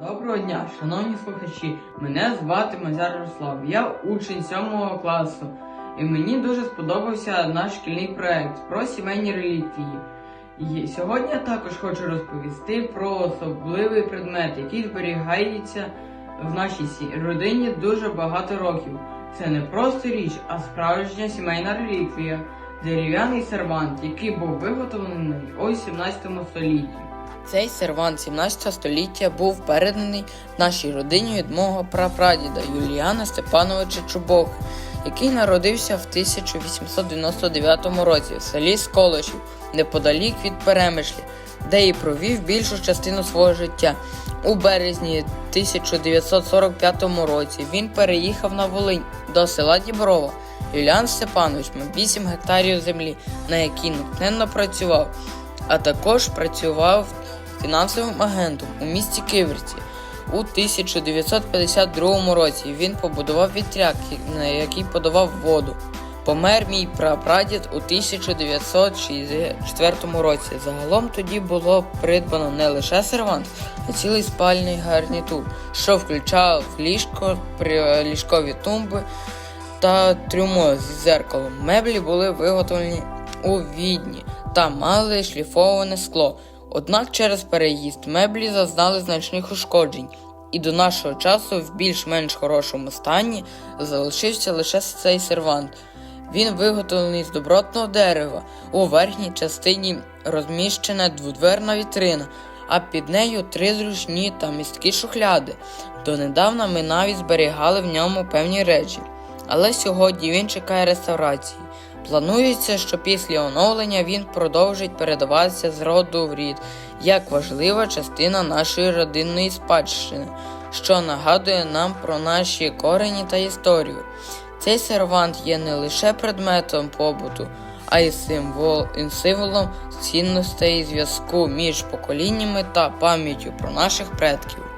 Доброго дня, шановні слухачі. Мене звати Мазяр Ярослав. Я учень 7 класу. І мені дуже сподобався наш шкільний проект про сімейні реліквії. І сьогодні я також хочу розповісти про особливий предмет, який зберігається в нашій родині дуже багато років. Це не просто річ, а справжня сімейна реліквія дерев'яний сервант, який був виготовлений у 17 столітті. Цей сервант 17 століття був переданий нашій родині від мого прапрадіда Юліана Степановича Чубох, який народився в 1899 році в селі Сколошів, неподалік від Перемишлі, де і провів більшу частину свого життя. У березні 1945 році він переїхав на Волинь до села Діброва. Юліан Степанович мав 8 гектарів землі, на якій натхненно працював, а також працював фінансовим агентом у місті Киверці. У 1952 році він побудував вітряк, на який подавав воду. Помер мій прапрадід у 1964 році. Загалом тоді було придбано не лише сервант, а цілий спальний гарнітур, що включав ліжко, ліжкові тумби та трюмо з зеркалом. Меблі були виготовлені у відні та мали шліфоване скло. Однак через переїзд меблі зазнали значних ушкоджень, і до нашого часу в більш-менш хорошому стані залишився лише цей сервант. Він виготовлений з добротного дерева. У верхній частині розміщена дводверна вітрина, а під нею три зручні та місткі шухляди. Донедавна ми навіть зберігали в ньому певні речі. Але сьогодні він чекає реставрації. Планується, що після оновлення він продовжить передаватися з роду в рід як важлива частина нашої родинної спадщини, що нагадує нам про наші корені та історію. Цей сервант є не лише предметом побуту, а й символ, символом цінностей зв'язку між поколіннями та пам'яттю про наших предків.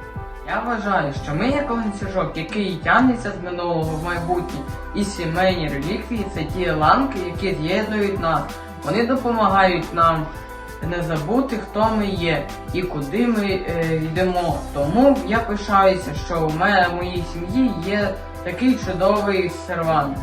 Я вважаю, що ми як ланцюжок, який тягнеться з минулого в майбутнє, і сімейні реліквії це ті ланки, які з'єднують нас. Вони допомагають нам не забути, хто ми є і куди ми е, йдемо. Тому я пишаюся, що у мене в моїй сім'ї є такий чудовий сервант.